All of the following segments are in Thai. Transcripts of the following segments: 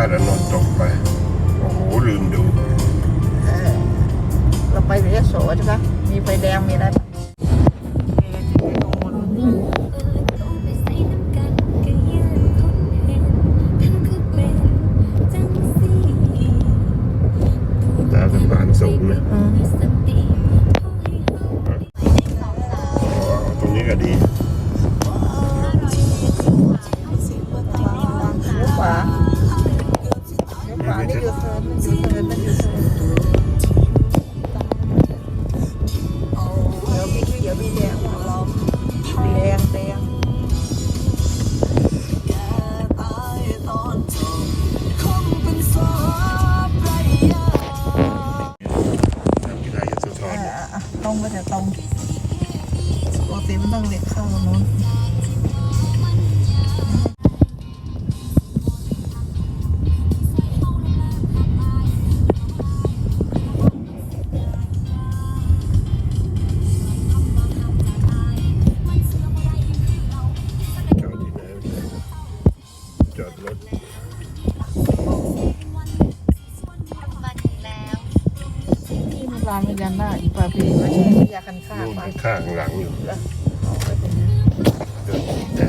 าติอานนท์ตกไป โอ้โห ลืมดู เออเราไปเรียโสใช่ปะมีไฟแดงมีอะไรปะ อะตรงไปแต่ตรงปกติมันต้องเล็กเข้าโน้น คันคากนู่นป่ะข้างหลังอยู่เอาไปตรงนี้เดินแต่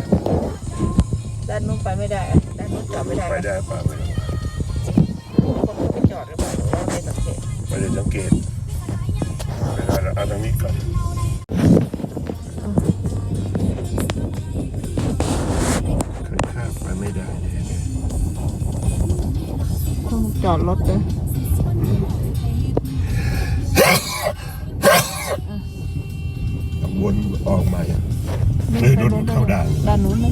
ด้านนู้นไปไม่ได้อะด้านนู้นจอดไม่ได้ไปนะได้ป่ะไม่รู้คนไปจอดหรือเปล่าหรือว่าไม่สังเกตไม่ได้สังเกตไปได้แล้วเอาตรงนี้ก่อนข้างๆไปไม่ได้เลยเนี่ยต้องจอดรถเลย วนออกมาอย่างเฮ้ยรถเข้าด่านด้านนู้นนะ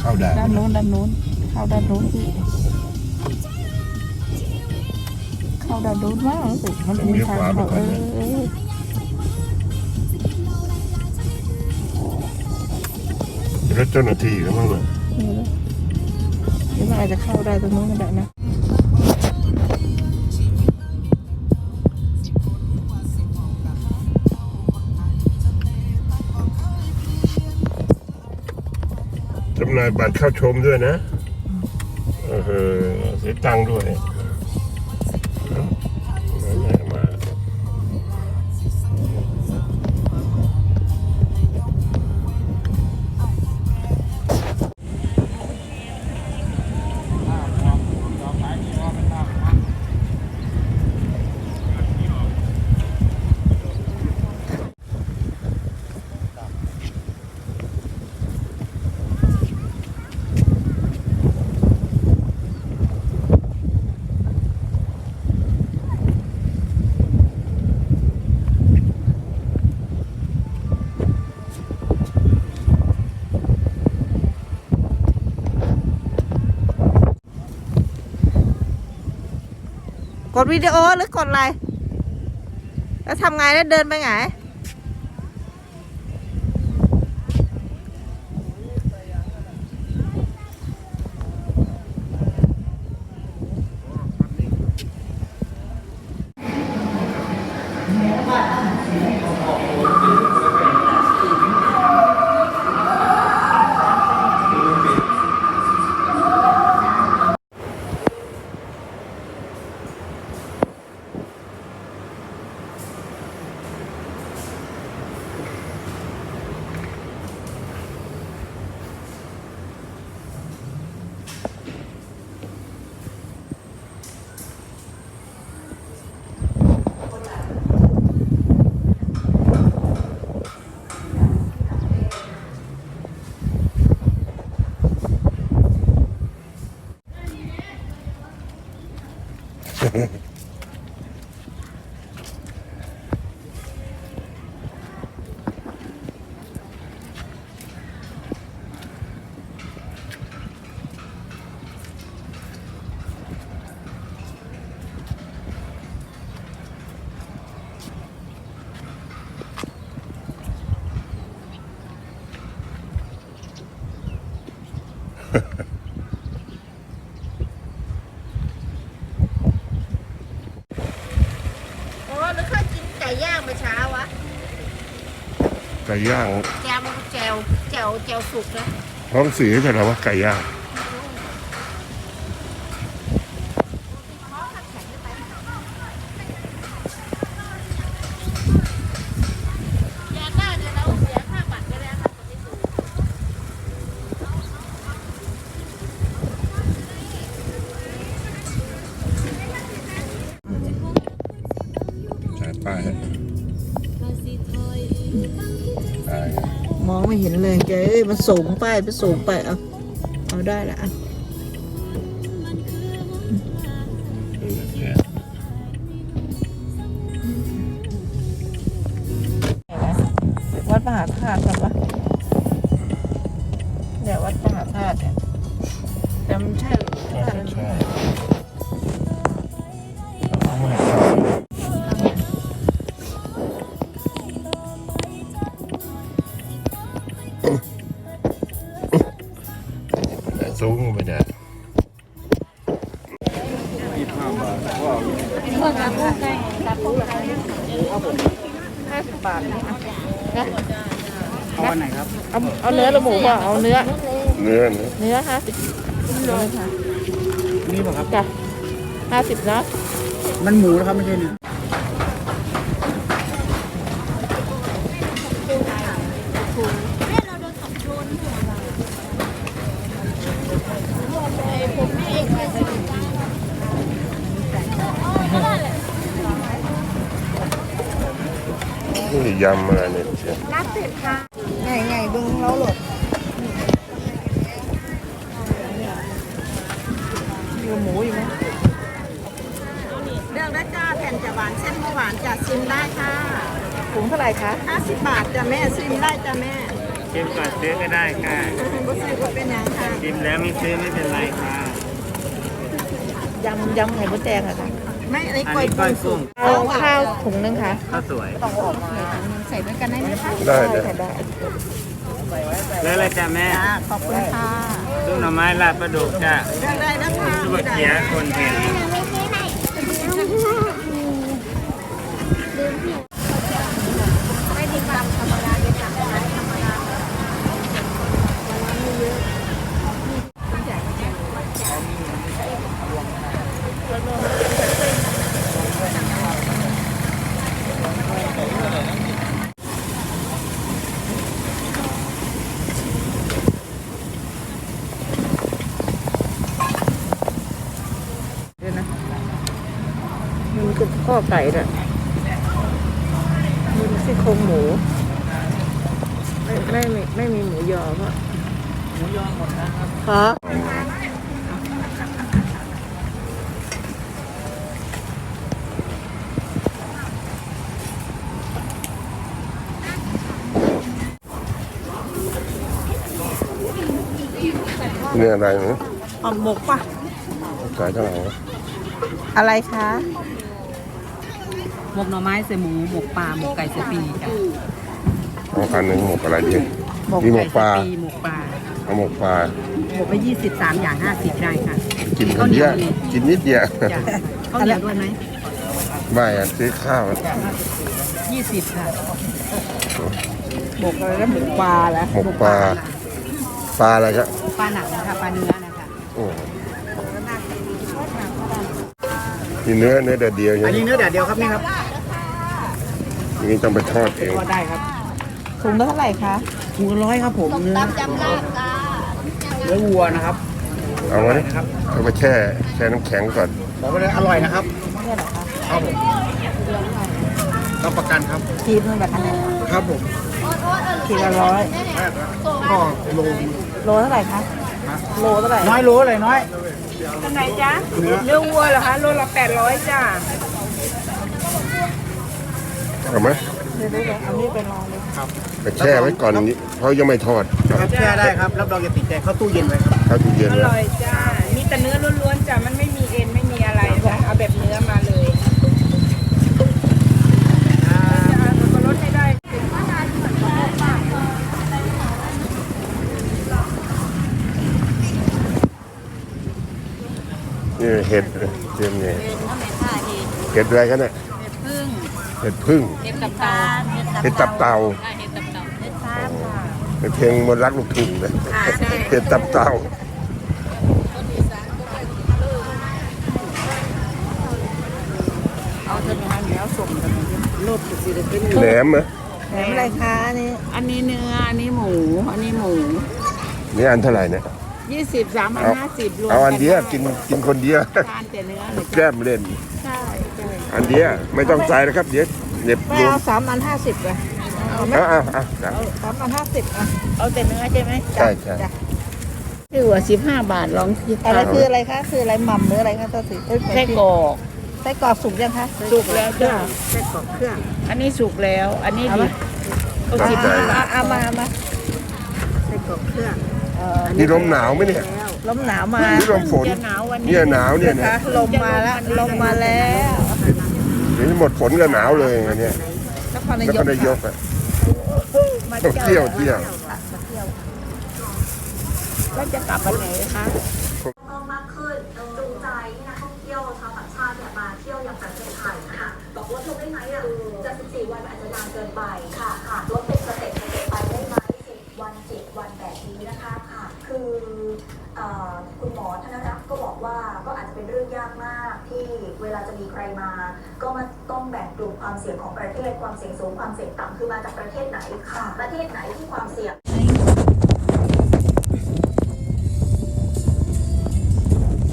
เข้าด่านด้านนู้นด้านนู้นเข้าด้านนู้นพี่เข้าด้านนู้นว่ารู้สึกมันมีทางเข้าเออเออรถเจ้าหน้าที่ก็มั้งเลยนี่นะเดี๋ยวมันอาจจะเข้าได้ตรงนู้นก็ได้นะำหน่ายบัตรเข้าชมด้วยนะเออเสียตังค์ด้วย ดวิดีโอหรือกดอะไร แล้วทำไงแล้วเดินไปไงโเมื่อเช้าวะไก่ย่างแจวมันแจวแจวแจวสุกนะท้องเสียใช่ไหมว่าไก่ย่าง มองไม่เห็นเลยแกเอ้ยมันสูงไปมันสูงไปเอาเอาได้ละอะ รือหมูป่ะเอาเนื้อ เนื้อนะเนื้อห้าสิบเลยค่ะนี่ป่ะครับจ้ะห้าสิบเนาะมันหมูนะครับไม่ใช่เนื้อนี่ยำอะไรเนี่ยเชียวไงไงบึงเราหลดมีหมูอยู่ไหม เลือกได้จ้าแผ่นจะหวานเส้นไม่หวานจะ ชิมได้ค่ะถุงเท่าไหร่คะ50 บาทจ้ะแม่ชิมได้จ้ะแม่ชิมก่อนซื้อก็ได้ค่ะบ่ซื้อก็เป็นหยังค่ะชิมแล้วไม่ซื้อไม่เป็นไรค่ะยำยำไข่มดแดงอะค่ะไม่อันนี้อันกล้วยนี้ก้อยกุ้งเอาข้าวถุงนึงค่ะข้าวสวย ใส่ด้วยกันได้ไหมคะได้ได้ค่ะได้แล้วอะไรจ้ะแม่จ้าขอบคุณค่ะลูกหน่อไม้ลาดปลาดุกจ้ะเลือกได้นะคะสุกเขียคนเห็น เดี๋ยวนะมันคือ ข้อไก่ด้วยมีซี่โครงหมู ไม่ไม่ไม่ไม่มีหมูยอเพราะหมูยอหมดนะครับครับเนี่ยอะไรนะหอมหมกป่ะขายเท่าไหร่วะอะไรคะ หมกหน่อไม้ใส่หมู หมกปลา หมกไก่ใส่ปีจ้ะเอาพันหนึ่งหมกอะไรดีหมกมีหมกปลาไก่ใส่ปีหมกปลา เอาหมกปลา หมกไปยี่สิบสามอย่างห้าสิบได้ค่ะ กินคนเดียวกินนิดเดียว จ้ะข้าวเหนียวด้วยไหมไม่อะซื้อข้าวอะยี่สิบค่ะหมกอะไรนะหมกปลาแล้วหมกปลา ปลาอะไรครับปลาหนังนะคะปลาเนื้อนะคะโอ้มีเนื้อเนื้อแต่เดียวใช่อันไหมนี้เนื้อแดดเดียวครับนี่ครับ อย่างนี้ต้องไปทอดเอง ก็ได้ครับถุงละเท่าไหร่คะถุงละร้อยครับผมเนื้อเนื้อวัวนะครับเอาไว้นะครับเอาไปแช่แช่น้ำแข็งก่อนบอกไปเลยอร่อยนะครับเนี่ยเหรอคะครับผมรับประกันครับขีดนึงแบบนี้ครับผมขีดละร้อยก็โลโลเท่าไหร่คะโลเท่าไหร่น้อยโลเลยน้อยอันไหนจ๊ะเนื้อเนื้อวัวเหรอคะโลละ800จ้า เอาไหมเดี๋ยวเดี๋ยวเดี๋ยวเอานี่ไปลองเลยไปแช่ไว้ก่อนนี้เพราะยังไม่ทอดครับแช่ได้ครับรับรองอย่าติดใจเข้าตู้เย็นไว้ครับเข้าตู้เย็นอแล้วร่อยจ้า มีแต่เนื้อล้วนๆจ้ะ มันไม่มีเอ็นไม่มีอะไรจ้ะเอาแบบเนื้อมาเลยจะเอาลดให้ได้นี่เห็ดเตรียมเนี่ยเห็ดอะไรกันเนี่ย เห็ดพึ่งเห็ดตับเตาเห็ดตับเต่าเห็ดตับเตาเป็นเพลงมนต์รักลูกทุ่งเลยเห็ดตับเต่าเอาเถอะนะคะเดี๋ยวเอาส่งกันโลดสิเดี๋ยวเป็นแหนมไหมแหนมอะไรคะอันนี่อันนี้เนื้ออันนี้หมูอันนี้หมูนี่อันเท่าไหร่เนี่ยยี่สิบสามอันเอาห้าสิบรวมเอาอันเดียวกินกินคนเดียวทานแต่เนื้อเลยแก้มเล่นใช่ใช่ อันเดียวไม่ต้องใส่นะครับ เดี๋ยวเหน็บไม่รวมเอาสามอันห้าสิบเลยเอาไหมอะอะอะจ้ะเอาสามอันห้าสิบอะเอาแต่เนื้อใช่ไหมใช่ใช่จ้ะคือว่าสิบห้าบาทลองคิดอะไรคืออะไรคะคืออะไรหม่ำหรืออะไรคะตัวสีเอ้ยไส้กรอกไส้กรอกสุกยังคะสุกแล้วจ้ะไส้กรอกเครื่องอันนี้สุกแล้ว อันนี้เอาดิไหมบเอาสิบได้ห้าเอาเอามาเอามาไส้กรอกเครื่องเอ่อนี่ลมหนาวไหมเนี่ย ลมหนาวมานี่ลมฝน จะหนาววันนี้เนี่ยหนาวเนี่ยนะเนี่ย คะลมมาแล้วลมมาแล้ว เดี๋ยวหมดฝนก็หนาวเลยไงเนี่ยนครแล้วนายก็กนายกอะมาต้องเที่ยวเที่ยว มาเที่ยวแล้วจะกลับวันไหนคะ ความเสี่ยงของประเทศ ความเสี่ยงสูง ความเสี่ยงต่ำคือมาจากประเทศไหนค่ะประเทศไหนที่ความเสี่ยง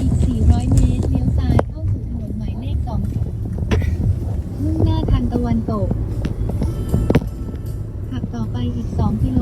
อีก 400 เมตร เลี้ยวซ้ายเข้าสู่ถนนหมายเลข2มุ่งหน้าทางตะวันตก ขับต่อไปอีก 2 กิโล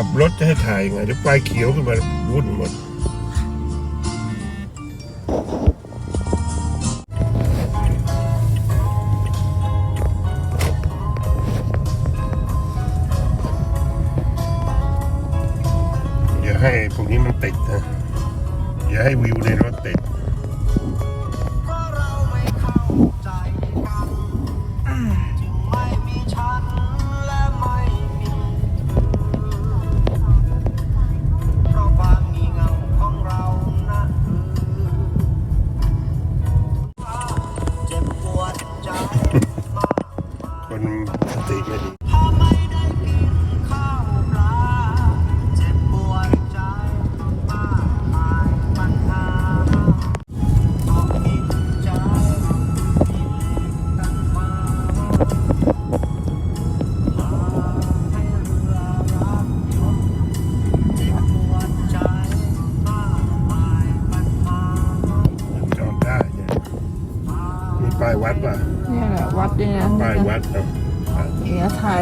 ขับรถจะให้ถ่ายยังไงเดี๋ยวไฟเขียวขึ้นมาวุ่นหมด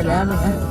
เนี่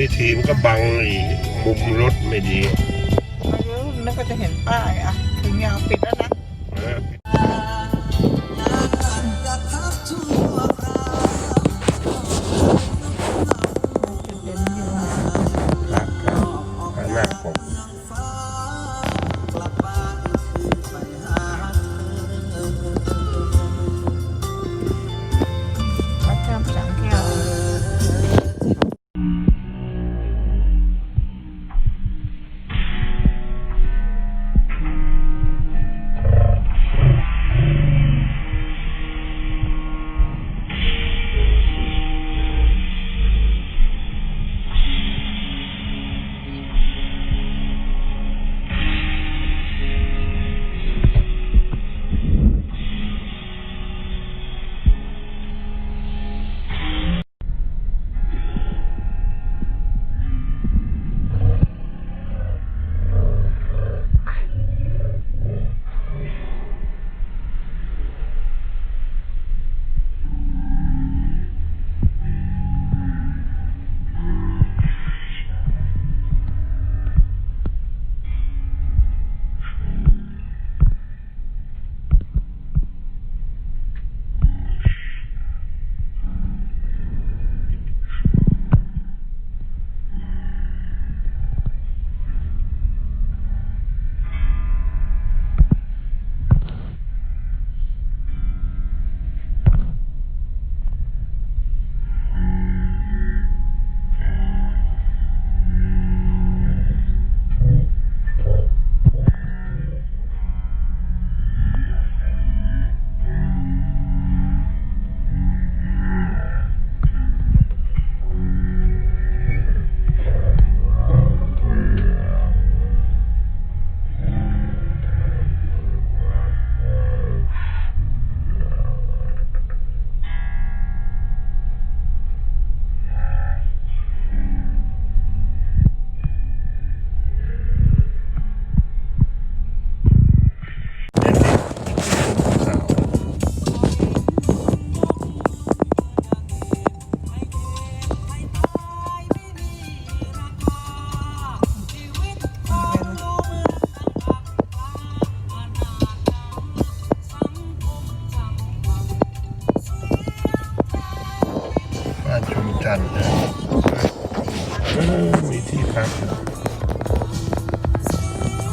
นี้ทีมันก็บังอ้มุมรถไม่ดีมาเยอะแล้วก็จะเห็นป้ายอะถึงยาวปิดแล้วนะ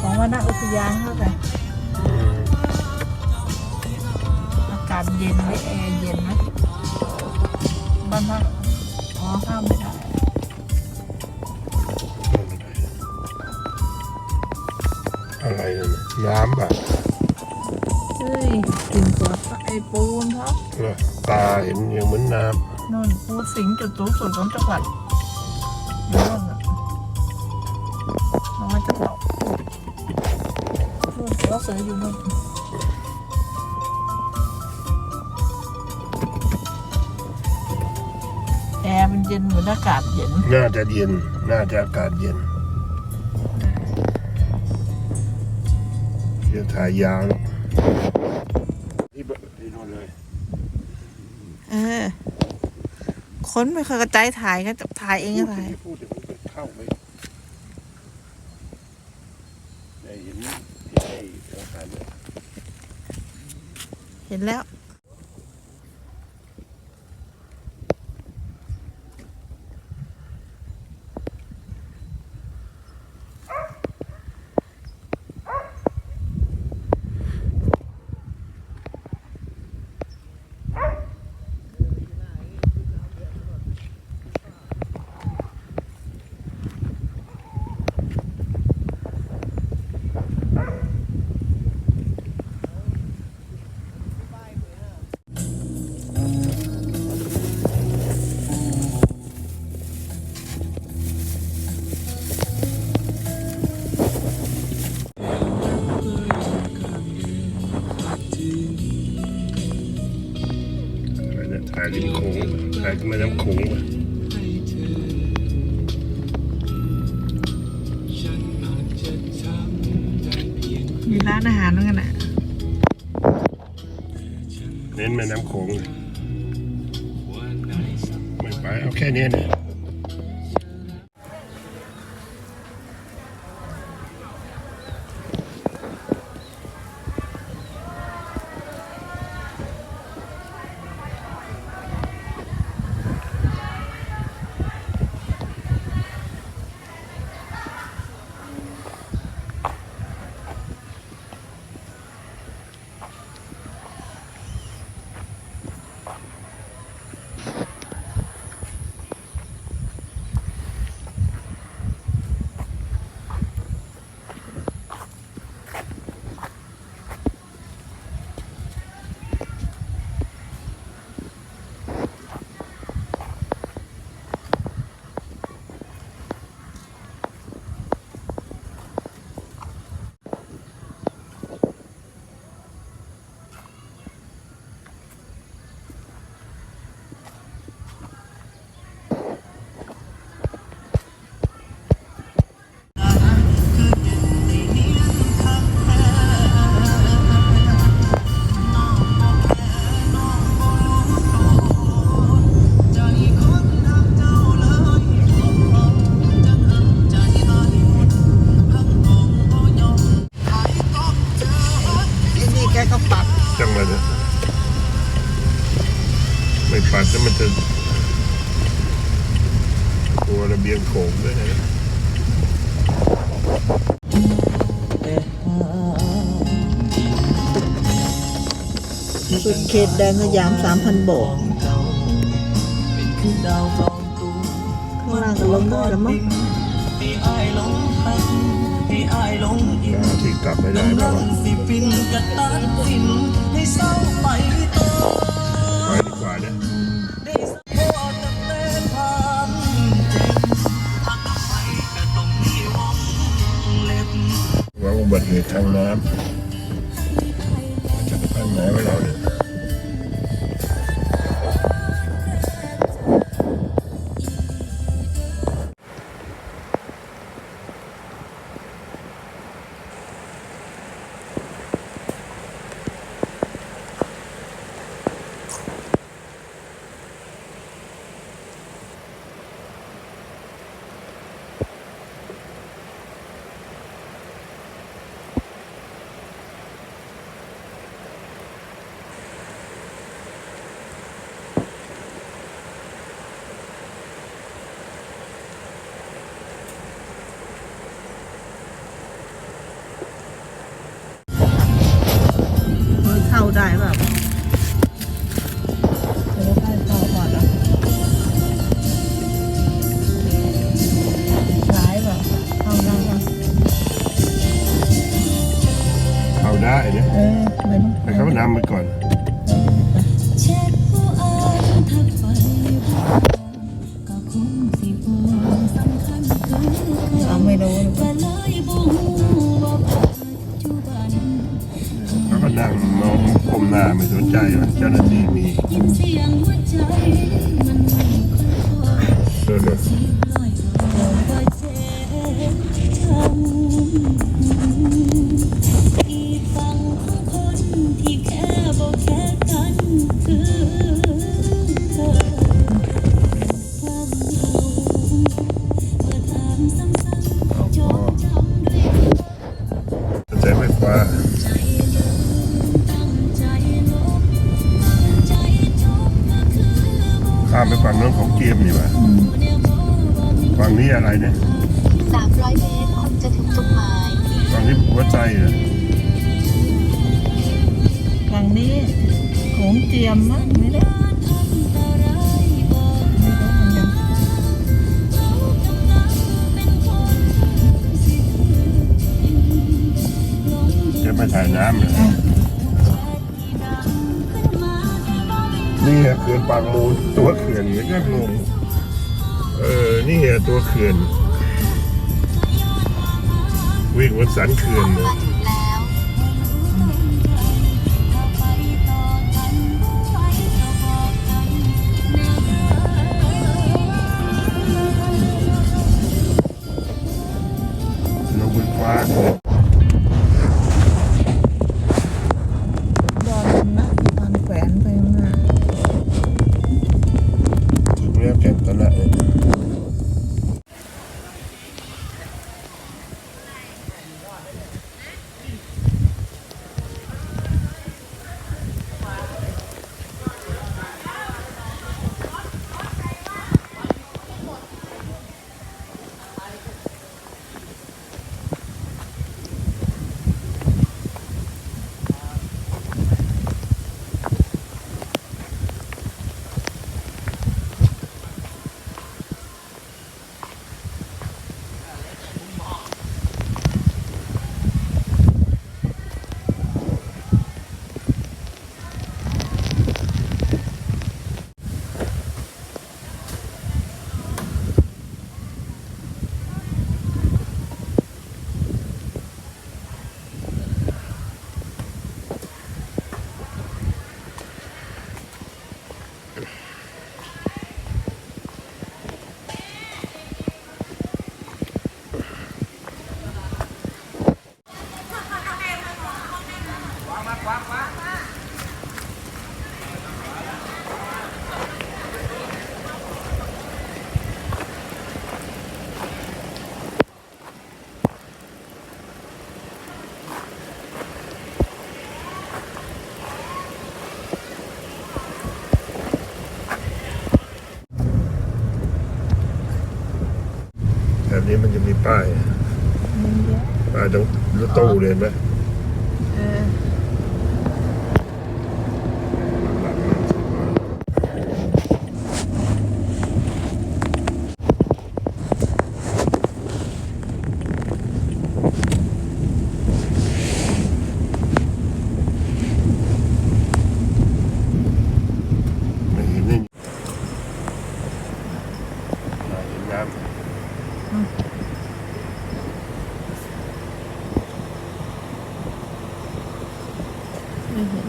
ของวันอุทยานเข้าไปอืมอากาศเย็นไหมแอร์เย็นไหมบ้านพักอ๋อห้ามไม่ได้อะไรนั่นน่ะน้ำแบบเฮ้ยกลินตัวไอ้ปูนเขาเหรอตาเห็นอย่างเหมือนน้นู่นปูสิงจุดสูงสุดของจังหวัด นตัวเสืออยู่นู่นแอร์มันเย็นเหมือนอากาศเย็นำน่าจะเย็น น่าจะอากาศเย็นเดี๋ยวถ่ายยาวแล้วที่บที่นู่นเลย เออ ค้นไม่เคยกระจายถ่ายก็ถ่ายเองก็ถ่าย พูดเดี๋ยวผมไปเข้าไปได้เห็นที่ให้อาหารเนี่ย เห็นแล้วายริมโขงถ่ายแม่น้ำโขงมามีร้านอาหารด้วย ปัดแล้วมันจะตัวระเบียงโขงด้วยนะสุดเขตแดนสยามสามพันโบกข้างล่างก็ลงได้แล้วมั้งที่กลับไปได้แล้ว บัติเหตุทางน้ำจะพังไหนวะเราเนี่ย ฝั่งนี้โขงเจียมมั้งไม่ได้ไม่รู้เหมือนกันจะไปถ่ายน้ำเหรอนี่ไงเขื่อนปากมูลตัวเขื่อนเนี่ยก็งงเออ นี่ไงตัวเขื่อนวิ่งบนสันเขื่อนเลย ว่า ป้ายป้ายตรงรถตู้เลยไหม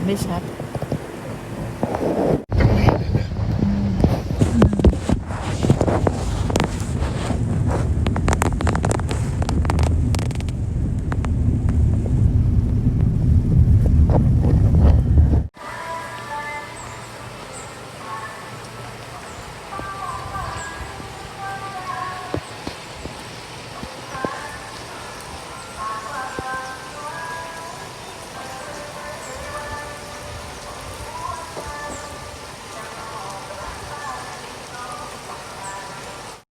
Beijar.